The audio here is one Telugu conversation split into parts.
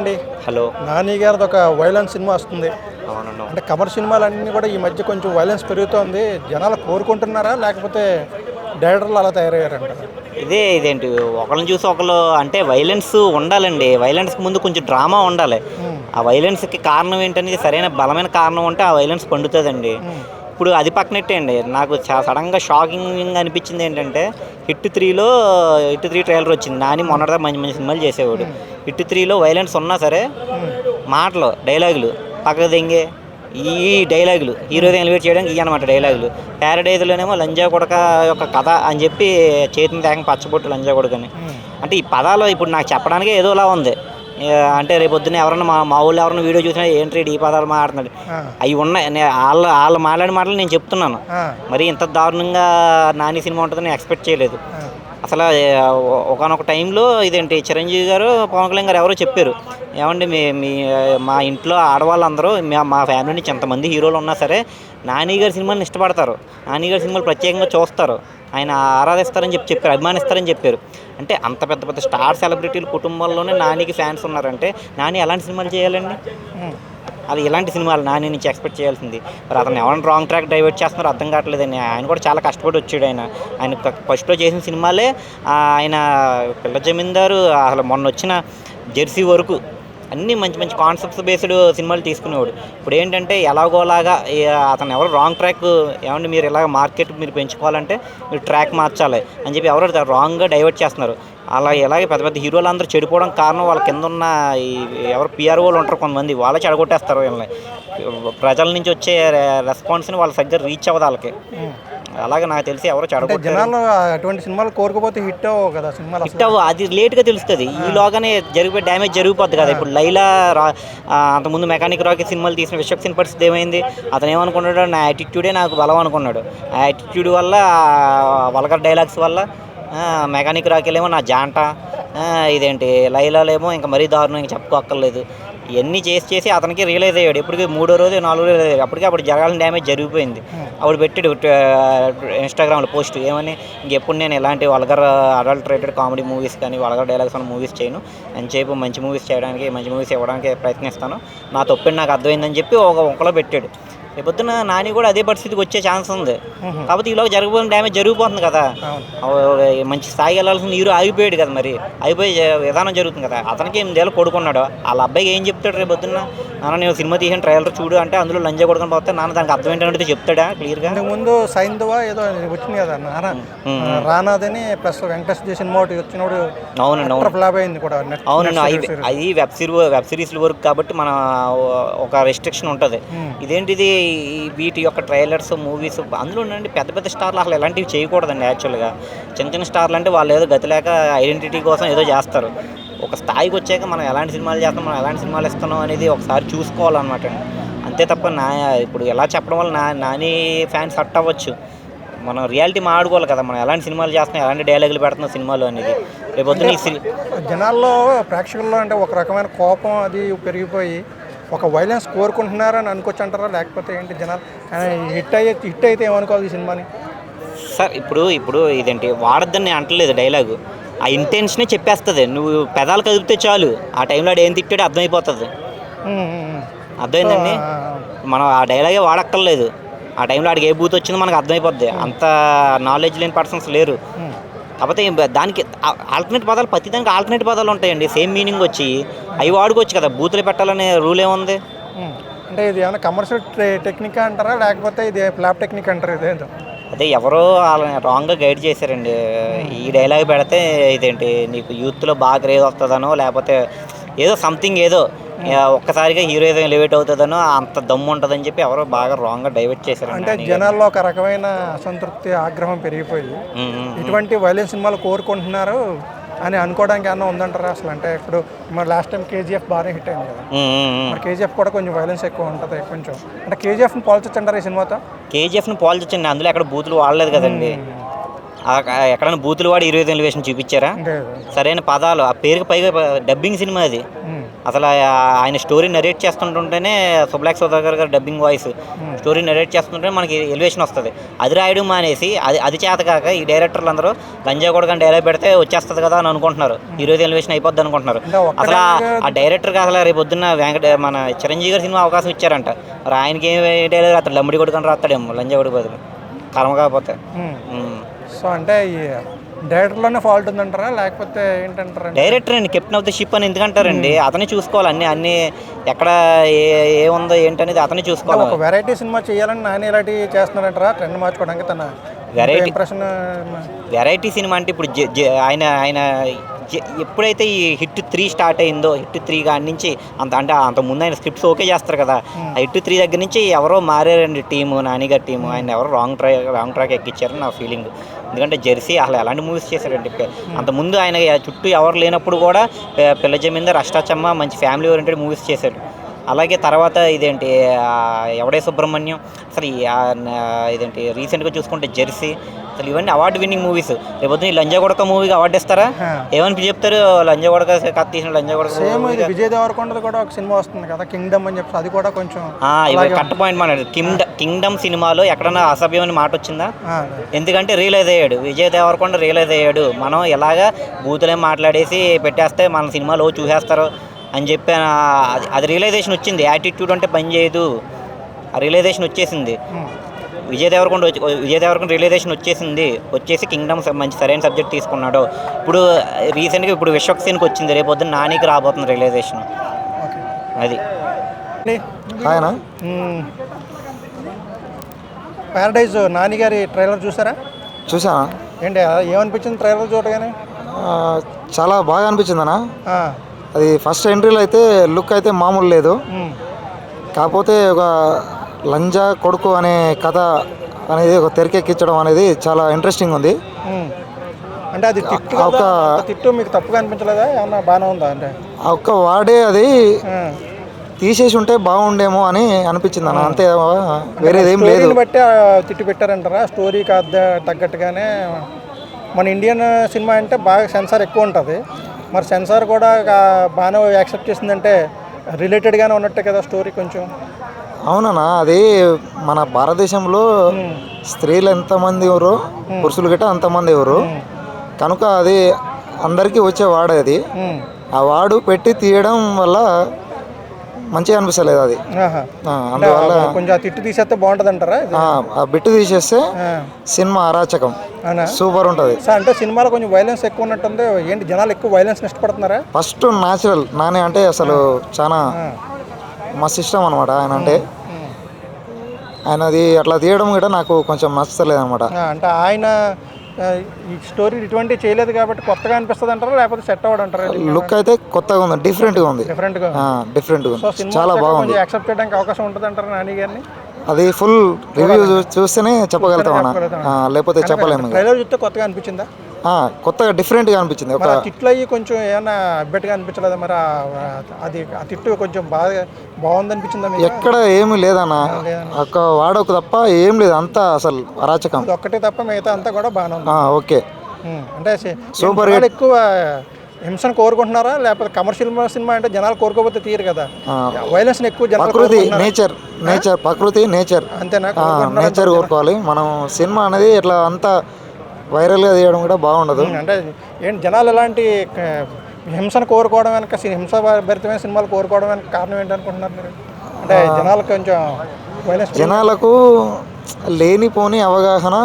అండి. హలో. నాని గారిది ఒక వైలెన్స్ సినిమా వస్తుంది. అంటే కమర్ సినిమాలన్నీ కూడా ఈ మధ్య కొంచెం వైలెన్స్ పెరుగుతోంది. జనాలు కోరుకుంటున్నారా? లేకపోతే డైరెక్టర్లు అలా తయారయ్యారంట? ఇదే ఇదేంటి? ఒకళ్ళని చూసి ఒకళ్ళు అంటే వైలెన్స్ ఉండాలండి. వైలెన్స్కి ముందు కొంచెం డ్రామా ఉండాలి. ఆ వైలెన్స్కి కారణం ఏంటనేది సరైన బలమైన కారణం ఉంటే ఆ వైలెన్స్ పండుతుందండి. ఇప్పుడు అది పక్కనట్టే అండి నాకు సడన్గా షాకింగ్ అనిపించింది ఏంటంటే హిట్ త్రీలో హిట్ త్రీ ట్రైలర్ వచ్చింది. నాని మొన్నటిదా మంచి మంచి సినిమాలు చేసేవాడు. హిట్ త్రీలో వైలెన్స్ ఉన్నా సరే మాటలు డైలాగులు పక్కకు దెంగే ఈ డైలాగులు హీరోని ఎలివేట్ చేయడానికి ఇవి అనమాట డైలాగులు. ప్యారడైజ్లోనేమో లంజా కొడక యొక్క కథ అని చెప్పి చేతిని తేగ పచ్చబొట్టు లంజా కొడకని. అంటే ఈ పదాలు ఇప్పుడు నాకు చెప్పడానికే ఏదోలా ఉంది. అంటే రేపు పొద్దున్న ఎవరన్నా మా మా ఊళ్ళో ఎవరన్నా వీడియో చూసినా ఏంటి ఈ పదాలు మాట్లాడుతున్నాడు. అవి ఉన్నాయి. వాళ్ళ వాళ్ళు మాట్లాడిన మాటలు నేను చెప్తున్నాను. మరి ఇంత దారుణంగా నాని సినిమా ఉంటుందని ఎక్స్పెక్ట్ చేయలేదు. అసలు ఒకనొక టైంలో ఇదేంటి చిరంజీవి గారు పవన్ కళ్యాణ్ గారు ఎవరో చెప్పారు. ఏమండి మీ మీ మా ఇంట్లో ఆడవాళ్ళందరూ మా- మా ఫ్యామిలీ నుంచి ఎంతమంది హీరోలు ఉన్నా సరే నాని గారి సినిమాలను ఇష్టపడతారు. నాని గారి సినిమాలు ప్రత్యేకంగా చూస్తారు. ఆయన ఆరాధిస్తారని చెప్పి చెప్పారు అభిమానిస్తారని చెప్పారు. అంటే అంత పెద్ద పెద్ద స్టార్ సెలబ్రిటీల కుటుంబంలోనే నానికి ఫ్యాన్స్ ఉన్నారంటే నాని ఎలాంటి సినిమాలు చేయాలండి? అది ఇలాంటి సినిమాలు నాని నుంచి ఎక్స్పెక్ట్ చేయాల్సింది. మరి అతను ఎవరైనా రాంగ్ ట్రాక్ డైవర్ట్ చేస్తున్నారో అర్థం కావట్లేదండి. ఆయన కూడా చాలా కష్టపడి వచ్చాడు ఆయన. ఆయన ఫస్ట్లో చేసిన సినిమాలే ఆయన పిల్ల జమీందారు అసలు మొన్న వచ్చిన జెర్సీ వరకు అన్ని మంచి మంచి కాన్సెప్ట్స్ బేస్డ్ సినిమాలు తీసుకునేవాడు. ఇప్పుడు ఏంటంటే ఎలాగోలాగా అతను ఎవరు రాంగ్ ట్రాక్ ఏమంటే మీరు ఇలాగ మార్కెట్ మీరు పెంచుకోవాలంటే మీరు ట్రాక్ మార్చాలి అని చెప్పి ఎవరు రాంగ్గా డైవర్ట్ చేస్తున్నారు. అలా ఇలాగే పెద్ద పెద్ద హీరోలు అందరూ చెడిపోవడం కారణం వాళ్ళ కింద ఉన్న ఈ ఎవరు పిఆర్ఓలు ఉంటారు కొంతమంది వాళ్ళే చెడగొట్టేస్తారు వీళ్ళని. ప్రజల నుంచి వచ్చే రెస్పాన్స్ని వాళ్ళ సరిగ్గా రీచ్ అవ్వదు వాళ్ళకి. అలాగే నాకు తెలిసి ఎవరు చెడగొట్టారు. జనాలు అటువంటి సినిమాలు కోరుకోపోతే హిట్ అవ్వవు కదా సినిమాలు హిట్ అవ్వ అది లేట్గా తెలుస్తుంది. ఈలోగానే జరిగిపోయి డ్యామేజ్ జరిగిపోద్ది కదా. ఇప్పుడు లైలా రా అంతకుముందు మెకానిక్ రాకెట్ సినిమాలు తీసిన విశ్వక్సిన్ పరిస్థితి ఏమైంది? అతను ఏమనుకున్నాడు? నా యాటిట్యూడే నాకు బలం అనుకున్నాడు. ఆ యాటిట్యూడ్ వల్ల వల్గర్ డైలాగ్స్ వల్ల మెకానిక్ రాకెలేమో నా జాంట ఇదేంటి? లైలాలేమో ఇంకా మరీ దారుణం ఇంకా చెప్పుకోక్కర్లేదు. ఇవన్నీ చేసి చేసి అతనికి రియలైజ్ అయ్యాడు. ఎప్పటికీ మూడో రోజు నాలుగో రోజు అయ్యాడు. అప్పటికి అప్పుడు జరగాలని డ్యామేజ్ జరిగిపోయింది. అప్పుడు పెట్టాడు ఇన్స్టాగ్రామ్లో పోస్ట్ ఏమని ఇంకెప్పుడు నేను ఇలాంటి వల్గర్ అడల్టరేటెడ్ కామెడీ మూవీస్ కానీ వల్గర్ డైలాగ్స్ ఉన్న మూవీస్ చేయను. ఎంతసేపు మంచి మూవీస్ చేయడానికి మంచి మూవీస్ ఇవ్వడానికి ప్రయత్నిస్తాను. నా తప్పిని నాకు అర్థమైందని చెప్పి ఒక ఒకలో పెట్టాడు. రేపొద్దున నాని కూడా అదే పరిస్థితికి వచ్చే ఛాన్స్ ఉంది. కాకపోతే ఈలోగా జరగబోయిన డ్యామేజ్ జరిగిపోతుంది కదా. మంచి స్థాయికి వెళ్ళాల్సిన హీరో ఆగిపోయాడు కదా మరి. అయిపోయి విధానం జరుగుతుంది కదా. అతనికి ఎనిమిదేళ్ళు కొడుకున్నాడు వాళ్ళ అబ్బాయికి ఏం చెప్తాడు రేపు పొద్దున్న? నాన్న నేను సినిమా తీసిన ట్రైలర్ చూడు అంటే అందులో లంజా కొడుకుని పోతే నాన్న దానికి అర్థం ఏంటంటే చెప్తాడా? క్లియర్గా? ముందు సైంధవ ఏదో వచ్చింది కదా నారా రానాదని ప్లస్ వెంకటేష్ సినిమా ఒకటి వచ్చినప్పుడు అవునండి అవును. ఫ్లాప్ అయింది కూడా అవునండి అవి అది వెబ్ సిరీ వెబ్ సిరీస్ల వరకు కాబట్టి మన ఒక రెస్ట్రిక్షన్ ఉంటుంది. ఇదేంటిది? వీటి యొక్క ట్రైలర్స్ మూవీస్ అందులో ఉండండి పెద్ద పెద్ద స్టార్లు అసలు ఎలాంటివి చేయకూడదండి యాక్చువల్గా. చిన్న చిన్న స్టార్లు అంటే వాళ్ళు ఏదో గతి లేక ఐడెంటిటీ కోసం ఏదో చేస్తారు. ఒక స్థాయికి వచ్చాక మనం ఎలాంటి సినిమాలు చేస్తాం మనం ఎలాంటి సినిమాలు ఇస్తున్నాం అనేది ఒకసారి చూసుకోవాలన్నమాట. అండి అంతే తప్ప నా ఇప్పుడు ఎలా చెప్పడం వల్ల నా నాని ఫ్యాన్స్ హట్ అవ్వచ్చు. మనం రియాలిటీ మాడుకోవాలి కదా మనం ఎలాంటి సినిమాలు చేస్తున్నాం ఎలాంటి డైలాగులు పెడుతున్నాం సినిమాలు అనేది. రేపు ఈ జనాల్లో ప్రేక్షకుల్లో అంటే ఒక రకమైన కోపం అది పెరిగిపోయి ఒక వైలెన్స్ కోరుకుంటున్నారని అనుకోవచ్చు అంటారా లేకపోతే ఏంటి జనాలు? కానీ హిట్ అయ్యే హిట్ అయితే ఏమనుకోవాలి ఈ సినిమాని? సార్ ఇప్పుడు ఇప్పుడు ఇదేంటి వాడద్దని అంటలేదు డైలాగు. ఆ ఇంటెన్షనే చెప్పేస్తుంది. నువ్వు పెదాలు కదిపితే చాలు. ఆ టైంలో ఆడు ఏం తిట్టాడో అర్థమైపోతుంది. అర్థమైందండి? మనం ఆ డైలాగే వాడక్కర్లేదు. ఆ టైంలో ఆడికి ఏ బూత్ వచ్చిందో మనకు అర్థమైపోద్ది. అంత నాలెడ్జ్ లేని పర్సన్స్ లేరు. కాకపోతే దానికి ఆల్టర్నేట్ పదాలు ప్రతి దానికి ఆల్టర్నేట్ పదాలు ఉంటాయండి. సేమ్ మీనింగ్ వచ్చి. అవి వాడుకోవచ్చు కదా. బూతులు పెట్టాలనే రూల్ ఏముంది. అంటే ఇది ఏమైనా కమర్షియల్ టెక్నిక్ అంటారా? లేకపోతే ఇది ఫ్లాప్ టెక్నిక్ అంటారా? ఇదేంటో అదే ఎవరో వాళ్ళని రాంగ్గా గైడ్ చేశారండి. ఈ డైలాగ్ పెడితే ఇదేంటి? నీకు యూత్లో బాగా క్రేజ్ వస్తుందనో లేకపోతే ఏదో సంథింగ్ ఏదో ఒక్కసారిగా హీరోయిజం ఎలివేట్ అవుతుందనో అంత దమ్ము ఉంటుందని చెప్పి ఎవరో బాగా రాంగ్గా డైవర్ట్ అంటే చేశారండి జనాల్లో ఒక రకమైన అసంతృప్తి ఆగ్రహం పెరిగిపోయి. ఇటువంటి వైలెన్స్ సినిమాలు కోరుకుంటున్నారు అని అనుకోవడానికి ఏమన్నా ఉందంటారా అసలు? అంటే ఇప్పుడు మన లాస్ట్ టైం కేజీఎఫ్ బాగానే హిట్ అయింది కదా. మరి కేజీఎఫ్ కూడా కొంచెం వైలెన్స్ ఎక్కువ ఉంటుంది కొంచెం. అంటే కేజీఎఫ్ని పోల్చొచ్చు అంటారా ఈ సినిమాతో? కేజీఎఫ్ని పోల్చొచ్చండి అందులో ఎక్కడ బూతులు వాడలేదు కదండి. ఎక్కడైనా బూతులు వాడి హీరోయిజం ఎలివేషన్ చూపించారా? అంటే సరైన పదాలు. ఆ పేరుకి పైగా డబ్బింగ్ సినిమా అది. అసలు ఆయన స్టోరీ నరేట్ చేస్తుంటుంటేనే సుబ్లాక్ సుధాకర్ గారు డబ్బింగ్ వాయిస్ స్టోరీ నరేట్ చేస్తుంటే మనకి ఎలివేషన్ వస్తుంది. అది రాయడం మానేసి అది అది చేత కాక ఈ డైరెక్టర్లు అందరూ లంజా కూడా డైలాగ్ పెడితే వచ్చేస్తుంది కదా అని అనుకుంటున్నారు. ఈ రోజు ఎలివేషన్ అయిపోద్ది అనుకుంటున్నారు. అసలు ఆ- డైరెక్టర్కి అసలు రేపు పొద్దున్న వెంకట మన చిరంజీవి గారి సినిమా అవకాశం ఇచ్చారంట. మరి ఆయనకి ఏం డైలాగ్ రాస్తాడు? లంబడి కొడుకొని రాస్తాడేమో లంజా కొడుకు బదులు. కర్మ కాకపోతే. సో అంటే డైరెక్టర్లోనే ఫాల్ట్ ఉందంటారా? లేకపోతే ఏంటంటారా డైరెక్టర్ అండి కెప్టెన్ ఆఫ్ ద షిప్ అని ఎందుకంటారండి? అతనే చూసుకోవాలి అన్ని అన్ని ఎక్కడ ఏ ఏముందో ఏంటనేది అతనే చూసుకోవాలి. ఒక వెరైటీ సినిమా చేయాలని నాని ఇలాంటి చేస్తున్నారంటారా? ట్రెండ్ మార్చుకోవడానికి తన Variety- ఇంప్రెషన్ వెరైటీ సినిమా అంటే ఇప్పుడు ఆయన ఆయన ఎప్పుడైతే ఈ హిట్ త్రీ స్టార్ట్ అయిందో హిట్ త్రీ కాడి నుంచి అంత అంటే అంత ముందు ఆయన స్క్రిప్ట్స్ ఓకే చేస్తారు కదా. ఆ హిట్ త్రీ దగ్గర నుంచి ఎవరో మారారండి టీము నానిగారి టీము. ఆయన ఎవరో రాంగ్ ట్రాక్ రాంగ్ ట్రాక్ ఎక్కించారని నా ఫీలింగ్ ఎందుకంటే జెర్సీ అసలు ఎలాంటి మూవీస్ చేశారండి అంత ముందు ఆయన చుట్టూ ఎవరు లేనప్పుడు కూడా పిల్ల జమీందార్ అష్టాచమ్మ మంచి ఫ్యామిలీ ఓరియంటెడ్ మూవీస్ చేశాడు. అలాగే తర్వాత ఇదేంటి ఎవడే సుబ్రహ్మణ్యం అసలు ఇదేంటి రీసెంట్గా చూసుకుంటే జెర్సీ అసలు ఇవన్నీ అవార్డు విన్నింగ్ మూవీస్ రేపొద్దున ఈ లంజా కొడక మూవీకి అవార్డు ఇస్తారా. ఏమని చెప్తారు? లంజా కొడక కథ తీసిన లంజా కొడక సేమ్ ఇది. విజయ్ దేవరకొండది కూడా ఒక సినిమా వస్తుంది కదా కింగ్డమ్ అని చెప్పి అది కూడా కొంచెం కట్ పాయింట్ మన కింగ్డ కింగ్డమ్ సినిమాలో ఎక్కడన్నా అసభ్యమైన మాట వచ్చిందా? ఎందుకంటే రియలైజ్ అయ్యాడు. విజయ్ దేవరకొండ రియలైజ్ అయ్యాడు. మనం ఎలాగా బూతులేం మాట్లాడేసి పెట్టేస్తే మన సినిమాలో చూసేస్తారు అని చెప్పి అది- రియలైజేషన్ వచ్చింది. యాటిట్యూడ్ అంటే పని చేయదు. ఆ రియలైజేషన్ వచ్చేసింది. విజయ్ దేవరకొండ వచ్చి విజయ్ దేవరకొండ రియలైజేషన్ వచ్చేసింది. వచ్చేసి కింగ్డమ్ మంచి సరైన సబ్జెక్ట్ తీసుకున్నాడు. ఇప్పుడు రీసెంట్గా ఇప్పుడు విశ్వక్సేన్కి వచ్చింది. రేపు పొద్దున్న నానికి రాబోతుంది రియలైజేషన్ ఓకే అది ఆయన ప్యారడైజ్ నాని గారి ట్రైలర్ చూసారా? చూసానా ఏంటి ఏమనిపించింది ట్రైలర్ చూడగానే? చాలా బాగా అనిపించింది అన్న ఆ, అది ఫస్ట్ ఎంట్రీలో అయితే లుక్ అయితే మామూలు లేదు. కాకపోతే ఒక లంజా కొడుకు అనే కథ అనేది ఒక తెరకెక్కించడం అనేది చాలా ఇంట్రెస్టింగ్ ఉంది. అంటే అది ఒక- కదా, తిట్టు మీకు తప్పుగా అనిపించలేదా? ఏమన్నా బాగానే ఉందా అంటే? ఆ ఒక్క వాడే అది. తీసేసి ఉంటే బాగుండేమో అని అనిపించింది అన్న. అంతే వేరేదేం లేదు. బట్టి తిట్టు పెట్టారంటారా? స్టోరీకి అద్ద తగ్గట్టుగానే మన ఇండియన్ సినిమా అంటే బాగా సెన్సార్ ఎక్కువ ఉంటుంది. మరి సెన్సార్ కూడా బాగానే యాక్సెప్ట్ చేసిందంటే రిలేటెడ్గానే ఉన్నట్టే కదా స్టోరీ కొంచెం? అవునన్నా అది మన భారతదేశంలో స్త్రీలు ఎంతమంది ఎవరు? పురుషులు గిట్ట అంతమంది ఎవరు? కనుక అది అందరికీ వచ్చే వాడు అది. ఆ వాడు పెట్టి తీయడం వల్ల మంచిగా అనిపిస్తలేదు అది. అందువల్ల కొంచెం తిట్టు తీసేస్తే బాగుంటుంది అంటారా ఆ, బిట్టు తీసేస్తే సినిమా అరాచకం సూపర్ ఉంటుంది. సార్ అంటే సినిమాలో కొంచెం వైలెన్స్ ఎక్కువ ఉన్నట్టుంది. ఏంటి జనాలు ఎక్కువ వైలెన్స్ ఇష్టపడుతున్నారా? ఫస్ట్ న్యాచురల్ నాని అంటే అసలు చాలా. మస్తు ఇష్టం అనమాట ఆయన అంటే. ఆయన అది అట్లా తీయడం కూడా నాకు కొంచెం నచ్చలేదు అనమాట అంటే ఆయన ఈ స్టోరీ ఇటువంటి చేయలేదు కాబట్టి కొత్తగా అనిపిస్తుంది అంటారా? లేకపోతే సెట్ అవ్వడం అంటారా? లుక్ అయితే కొత్తగా ఉంది డిఫరెంట్గా ఉంది. డిఫరెంట్గా డిఫరెంట్గా సో ఉంది. సినిమా చాలా బాగుంది. యాక్సెప్ట్ చేయడానికి అవకాశం ఉంటుంది అంటారా నాని గారిని? అది ఫుల్ రివ్యూ చూస్తేనే చెప్పగలుగుతాం లేకపోతే చెప్పలేము. ట్రైలర్ చూస్తే కొత్తగా అనిపించిందా? కొత్తగా డిఫరెంట్గా అనిపించింది. ఒక తిట్లు అయ్యి కొంచెం ఏమన్నా అబ్బెట్టుగా అనిపించలేదా? మరి అది ఆ తిట్టు కొంచెం బాగా బాగుంది అనిపించిందా ఎక్కడ ఏమీ లేదన్న. ఒక వాడొక తప్ప ఏం లేదు. అంతా అసలు అరాచకం. ఒక్కటే తప్ప మిగతా అంతా కూడా బాగానే ఉంది. ఓకే. అంటే సూపర్ ఎక్కువ హింసను కోరుకుంటున్నారా? లేకపోతే కమర్షియల్ సినిమా అంటే జనాలు కోరుకోకపోతే తీరు కదా. వైలెన్స్ ఎక్కువ ప్రకృతి? నేచర్ నేచర్ ప్రకృతి నేచర్. అంతేనా? నేచర్ కోరుకోవాలి. మనం సినిమా అనేది ఇట్లా అంతా వైరల్గా తీయడం కూడా బాగుండదు. అంటే ఏంటి జనాలు ఎలాంటి హింసను కోరుకోవడం వెనక హింస భరితమైన సినిమాలు కోరుకోవడం వెనక కారణం ఏంటనుకుంటున్నారు మీరు? అంటే జనాలు కొంచెం వైలెన్స్ జనాలకు లేనిపోని అవగాహన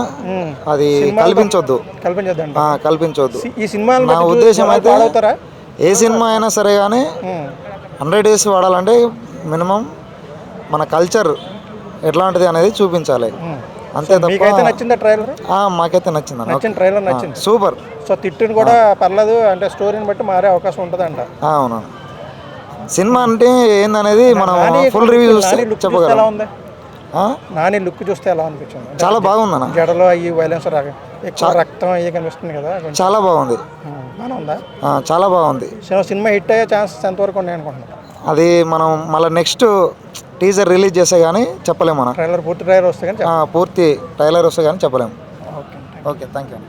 అది కల్పించొద్దు. కల్పించద్దండి. ఆ, కల్పించొద్దు. ఈ సినిమాలు నా ఉద్దేశం అయితే ఏ సినిమా అయినా సరే కానీ హండ్రెడ్ డేస్ వాడాలంటే మినిమం మన కల్చర్ ఎట్లాంటిది అనేది చూపించాలి. అంతే తప్ప మీకైతే నచ్చిందా ట్రైలర్ మాకైతే నచ్చింది అన్న. నచ్చిన ట్రైలర్ నచ్చింది. సూపర్. సో తిట్టుని కూడా పర్లేదు అంటే స్టోరీని బట్టి మారే అవకాశం ఉంటుందంట. ఆ, అవును సినిమా అంటే ఏందనేది మనం ఫుల్ రివ్యూ చూస్తే చెప్పగలం? నాని లుక్ చూస్తే ఎలా అనిపించింది? అంటే చాలా బాగుందన్న. జడలో అయ్యి వైలెన్స్ ఎక్కువ రక్తం అయ్యి కనిపిస్తుంది కదా చాలా బాగుంది. చాలా బాగుంది. సినిమా హిట్ అయ్యే ఛాన్సెస్ ఎంతవరకు ఉన్నాయి అనుకుంటున్నాను అది మనం మళ్ళీ నెక్స్ట్ టీజర్ రిలీజ్ చేస్తే కానీ చెప్పలేము మనం. ట్రైలర్ పూర్తి ట్రైలర్ వస్తే కానీ పూర్తి ట్రైలర్ వస్తే కానీ చెప్పలేము ఓకే ఓకే థ్యాంక్ యూ